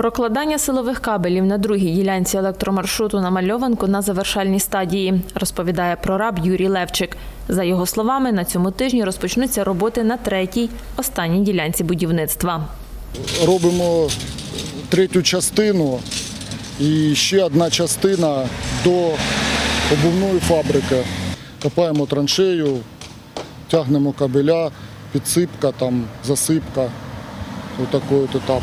Прокладання силових кабелів на другій ділянці електромаршруту на мальованку на завершальній стадії, розповідає прораб Юрій Левчик. За його словами, на цьому тижні розпочнуться роботи на третій, останній ділянці будівництва. робимо третю частину і ще одна частина до обувної фабрики. Копаємо траншею, тягнемо кабеля, підсипка, там, засипка. Отакий от етап.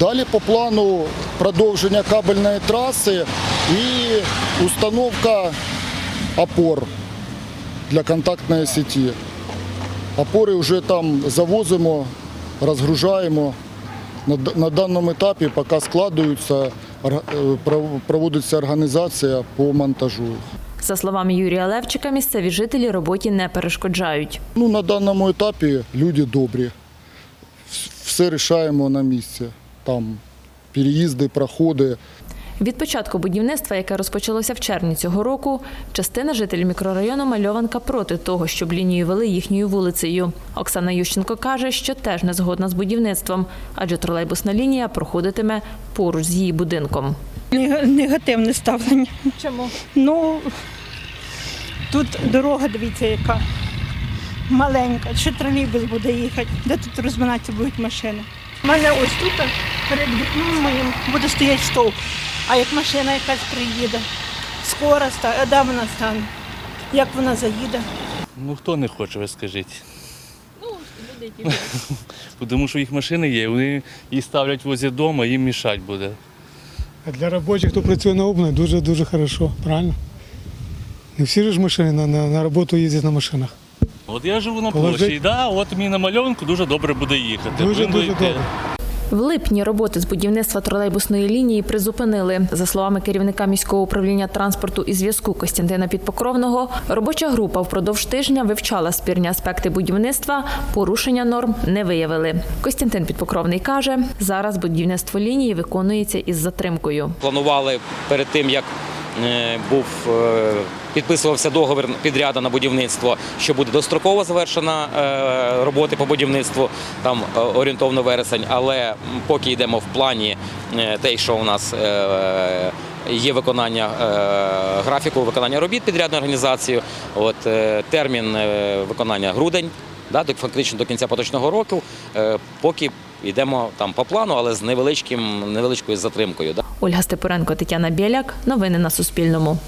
Далі по плану продовження кабельної траси і установка опор для контактної сеті. Опори вже там завозимо, розгружаємо. На, даному етапі поки складуються, орга- е, пров- проводиться організація по монтажу. За словами Юрія Левчика, місцеві жителі роботі не перешкоджають. Ну, на даному етапі люди добрі. Все рішаємо на місці. Там переїзди, проходи. Від початку будівництва, яке розпочалося в червні цього року, частина жителів мікрорайону Мальованка проти того, щоб лінію вели їхньою вулицею. Оксана Ющенко каже, що теж не згодна з будівництвом, адже тролейбусна лінія проходитиме поруч з її будинком. Негативне ставлення. Чому? Ну тут дорога, дивіться, яка маленька. Ще тролейбус буде їхати. Де тут розминатися будуть машини? У мене ось тут перед вікном моїм буде стояти стовп. А як машина якась приїде, скоро стане, де вона стане? Як вона заїде? Ну хто не хоче, ви скажіть. Ну, люди Тому що їх машини є, вони їх ставлять возле дому, їм мішать буде. А для робочих, хто працює на обмані, дуже дуже хорошо, правильно? Не всі ж машини на, на, на роботу їздять на машинах. От я живу на Положи- площі, да, от мені на мальонку дуже добре буде їхати. Дуже Будемо дуже йти. добре. В липні роботи з будівництва тролейбусної лінії призупинили. За словами керівника міського управління транспорту і зв'язку Костянтина Підпокровного, робоча група впродовж тижня вивчала спірні аспекти будівництва, порушення норм не виявили. Костянтин Підпокровний каже, зараз будівництво лінії виконується із затримкою. Планували перед тим, як був е, підписувався договір підряду на будівництво, що буде достроково завершена е, роботи по будівництву, там е, орієнтовно вересень. Але поки йдемо в плані е, те, що у нас е, є виконання е, графіку виконання робіт підрядною організацією. От е, термін е, виконання грудень. Да, фактично до кінця поточного року, е, поки йдемо там по плану, але з невеличким невеличкою затримкою. Ольга Степуренко, Тетяна Біляк. Новини на Суспільному.